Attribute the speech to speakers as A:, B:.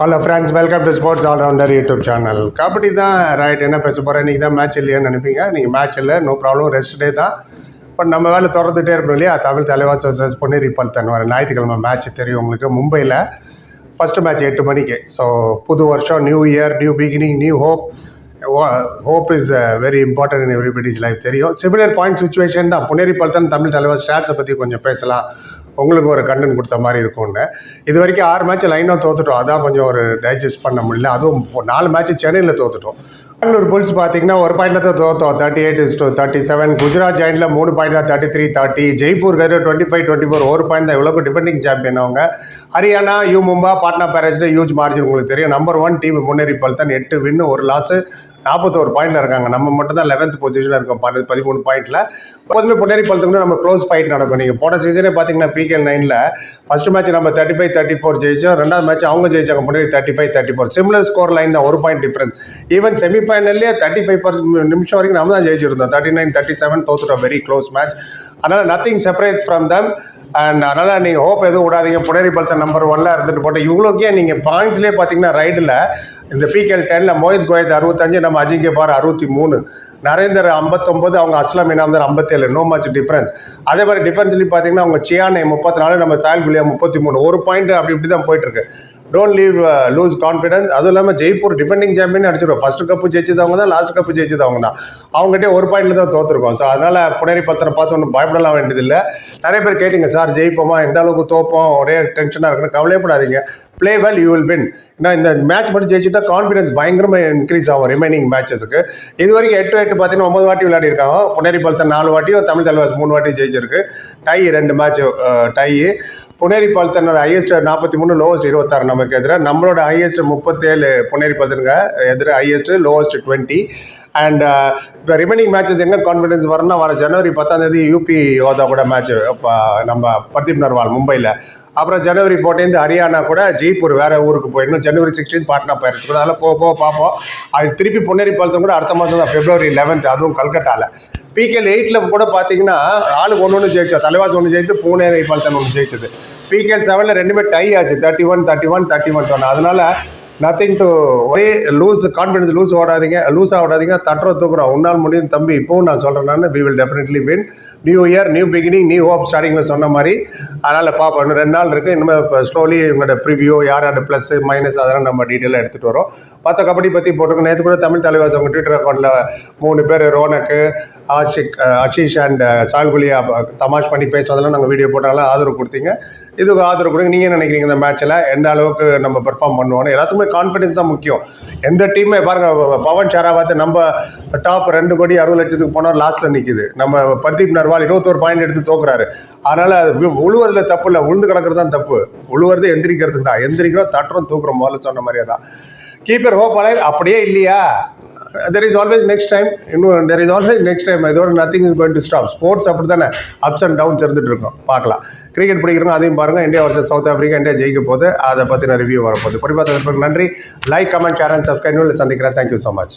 A: Hello friends welcome to sports allrounder YouTube channel kabaddi தான் right என்ன பேச போகிறேன் இன்றைக்கி தான் மேட்ச் இல்லையான்னு நினைப்பீங்க. நீங்கள் மேட்ச் இல்லை நோ ப்ராப்ளம் ரெஸ்ட் டே தான். பட் நம்ம வேலை தொடர்ந்துகிட்டே இருப்போம் இல்லையா? தமிழ் தலைவாஸ் வர்சஸ் பொன்னேரி பால் வர ஞாயிற்றுக்கிழமை மேட்ச் தெரியும் உங்களுக்கு மும்பையில். ஃபஸ்ட்டு மேட்ச் எட்டு மணிக்கு. ஸோ புது வருஷம் new year new beginning new hope hope is very important in everybody's life தெரியும். சிமிலர் பாயிண்ட் சுச்சுவேஷன் தான். புனேரி பல்தன் தமிழ் தலைவர் ஸ்டாட்ஸை பற்றி கொஞ்சம் பேசலாம். உங்களுக்கு ஒரு கண்டென்ட் கொடுத்த மாதிரி இருக்கும்னு. இது வரைக்கும் ஆறு மேட்ச் லைனாக தோத்துட்டோம். அதான் கொஞ்சம் ஒரு டைஜஸ்ட் பண்ண முடியல. அதுவும் இப்போ நாலு மேட்ச் சென்னையில் தோத்துட்டோம். பெங்களூர் புல்ஸ் பார்த்தீங்கன்னா ஒரு பாயிண்ட்ல தான் தோத்தோம். Thirty eight is to thirty seven Gujarat ஜாயின்ல மூணு பாயிண்ட் தான் தேர்ட்டி த்ரீ தேர்ட்டி ஜெய்ப்பூர் கரு டுவெண்ட்டி ஃபைவ் டுவெண்ட்டி ஃபோர் ஒரு பாயிண்ட் தான். இவ்வளோ டிபெண்டிங் சாம்பியன் அவங்க. ஹரியானா யூ மும்பா பாட்னா பேரேஜ்ல ஹியூஜ் மார்ஜின் உங்களுக்கு தெரியும். நம்பர் ஒன் டீம் முன்னேறி பல்தான் எட்டு வின்னு ஒரு லாஸ் நாற்பத்தோரு பாயிண்ட்ல இருக்காங்க. நம்ம மட்டும் தான் லெவன்த் பொசிஷனில் இருக்கோம். பதி பதிமூணு பாயிண்ட்ல எப்போதுமே பொன்னேரி நம்ம க்ளோஸ் ஃபைட் நடக்கும். நீங்கள் போன சீசனே பார்த்தீங்கன்னா பிகேஎல் நைனில் ஃபர்ஸ்ட் மேட்ச் நம்ம தேர்ட்டி ஃபைவ் தேர்ட்டி ஃபோர் ஜெயிச்சோம். ரெண்டாவது மேட்ச் அவங்க ஜெயிச்சாங்க. Puneri thirty five thirty four similar score line தான். ஒரு பாயிண்ட் டிஃபரன்ஸ் ஈவன் செமிஃபைனல்லே தேர்ட்டி ஃபைவ் நிமிஷம் வரைக்கும் நம்ம தான் ஜெயிச்சிருந்தோம். தேர்ட்டி நைன் தேர்ட்டி செவன் தோத்துட்டோம். வெரி க்ளோஸ் மேட்ச் அதனால் nothing separates from them and அதனால் நீங்கள் ஹோப் எதுவும் விடாதீங்க. புனேரி பலத்தை நம்பர் ஒன்ல இருந்துட்டு போட்டு இவ்வளோக்கே நீங்கள் பாயிண்ட்ஸ்லேயே பார்த்தீங்கன்னா ரைடில் இந்த பிகேஎல் டெனில் மோஹித் கோயத் அறுபத்தஞ்சு நம்ம அஜிங்கே பார் அறுபத்தி மூணு. நரேந்தர் ஐம்பத்தொம்பது அவங்க அஸ்லாம் இனாம்தர் ஐம்பத்தேழு. நோ மச் டிஃப்ரென்ஸ் அதே மாதிரி டிஃபென்ஸ்லேயும் பார்த்தீங்கன்னா அவங்க சியானை முப்பத்தி நாலு நம்ம சாயல் குலியா முப்பத்தி மூணு. ஒரு பாயிண்ட் அப்படி இப்படி தான் போயிட்டுருக்கு டோன்ட் லீவ் லூஸ் கான்ஃபிடன்ஸ் அதுவும் இல்லாமல் ஜெய்ப்பூர் டிஃபெண்டிங் சாம்பியன் அடிச்சிருவோம் ஃபர்ஸ்ட் கப்பு ஜெயிச்சதவங்க தான் லாஸ்ட் கப்பு ஜெயிச்சதவங்க தான். அவங்ககிட்ட ஒரு பாயிண்ட்ல தான் தோத்துருக்கோம். ஸோ அதனால புனேரி பத்திரம் பார்த்து ஒன்றும் பயப்படலாம் வேண்டியதில்லை. நிறைய பேர் கேட்டிங்க சார் ஜெயிப்போமா? எந்த அளவுக்கு தோப்போம்? ஒரே டென்ஷனாக இருக்குன்னு கவலையப்படாதீங்க. Play well you will win ஏன்னா இந்த மேட்ச் மட்டும் ஜெயிச்சுட்டா கான்ஃபிடன்ஸ் பயங்கரமாக இன்க்ரீஸ் ஆகும் ரிமைனிங் மேட்சஸுக்கு இது வரைக்கும் எட்டு எட்டு பார்த்தீங்கன்னா ஒம்பது வாட்டி விளையாடி இருக்காங்க புனேரி பலத்தை நாலு வாட்டியும் தமிழ் தலைவாஸ் மூணு வாட்டி ஜெயிச்சிருக்கு. டை ரெண்டு மேட்ச் டை புனேரி பால்தனோட ஹையஸ்ட் நாற்பத்தி மூணு லோவஸ்ட் இருபத்தாறு நமக்கு எதிராக நம்மளோட ஹையஸ்ட் முப்பத்தேழு புனேரி எதிராக எதிர ஹையஸ்ட் லோவஸ்ட் டுவெண்ட்டி அண்ட் இப்போ ரிமைனிங் மேட்சஸ் எங்கே கான்ஃபிடன்ஸ் வரும்னா வர ஜனவரி பத்தாம் தேதி யூபி யோதா கூட மேட்ச் இப்போ நம்ம பர்தீப் நர்வால் மும்பையில் அப்புறம் ஜனவரி ஃபோர்டீன்த் ஹரியானா கூட ஜெய்ப்பூர் வேற ஊருக்கு போயிடணும் ஜனவரி சிக்ஸ்டீன் பாட்னா போயிடுச்சு. கூட அதெல்லாம் போக போக பார்ப்போம் அது திருப்பி பொன்னேரி பாலத்தம் கூட அடுத்த மாதம் தான் பிப்ரவரி லெவன்த் அதுவும் கல்கட்டாவில் பிகேல் எயிட்டில் கூட பார்த்தீங்கன்னா ஆளுக்கு ஒன்று ஒன்று ஜெயிச்சா தலைவாஸ் ஒன்று ஜெயித்து பூனேரி பால்தன் ஒன்று ஜெயிச்சது வீக்கெண்ட் செவனில் ரெண்டுமே டை ஆச்சு thirty one thirty one thirty one சொன்னேன் அதனால நத்திங் டு ஒரே லூஸ் கான்ஃபிடன்ஸ் லூஸ் ஓடாதீங்க. லூஸ் ஓடாதீங்க. தட்டுற தூக்குறோம் உன்னால் முடியும் தம்பி. இப்போவும் நான் சொல்கிறேன் நான். We will definitely win new year new beginning new hope ஸ்டார்டிங்கில் சொன்ன மாதிரி. அதனால் பார்ப்போம் இன்னும் ரெண்டு நாள் இருக்குது இனிமேல் இப்போ ஸ்லோலி உங்களோட ப்ரிவியூ யார் யார் ப்ளஸ் மைனஸ் அதெல்லாம் நம்ம டீட்டெயிலாக எடுத்துகிட்டு வரோம். மற்ற கபடி பற்றி போட்டுருக்கோம். நேற்று கூட தமிழ் தலைவாஸ் அவங்க ட்விட்டர் அக்கௌண்ட்டில் மூணு பேர் ரோனக்கு ஆஷிக் அஷீஷ் அண்ட் சால்குலியா தமாஷ் பண்ணி பேசுறதெல்லாம் நாங்கள் வீடியோ போட்டாலும் ஆதரவு கொடுத்தீங்க. இதுக்கு ஆதரவு கொடுங்க. நீங்கள் நினைக்கிறீங்க இந்த மேட்ச்சில் எந்த அளவுக்கு நம்ம பெர்ஃபார்ம் பண்ணுவோன்னு எல்லாத்துக்குமே கான்ஃபிடன்ஸ் தான் முக்கியம். எந்த டீமே பாருங்க பவன் ஷராவாத் நம்ம டாப் ரெண்டு கோடி அறுபது லட்சத்துக்கு போனால் லாஸ்ட்டில் நிற்குது நம்ம பர்தீப் நர்வால் இருபத்தோரு பாயிண்ட் எடுத்து தோக்குறாரு. அதனால் அது உழுவுறதுல தப்பு இல்லை உழுந்து கிடக்கிறது தான் தப்பு. உழுவுறது எந்திரிக்கிறதுக்கு தான். எந்திரிக்கிறோம் தட்டுறோம் தூக்குறோம் முதல்ல சொன்ன மாதிரியே தான். கீப்பர் ஹோப் அப்படியே இல்லையா? There is always next time இன்னும் there is always next time இதோட nothing is goin' to stop sports அப்படி தானே அப்ஸ் அண்ட் டவுன்ஸ் இருந்துட்டு இருக்கோம். பார்க்கலாம். கிரிக்கெட் பிடிக்கிறவங்க அதையும் பாருங்கள் இந்தியா வருஷம் சவுத் ஆஃப்ரிக்கா இந்தியா ஜெயிக்க போது அதை பற்றின ரிவ்யூ வரப்போகுது. குறிப்பாக நன்றி. Like comment share and subscribe சந்திக்கிறேன். Thank you so much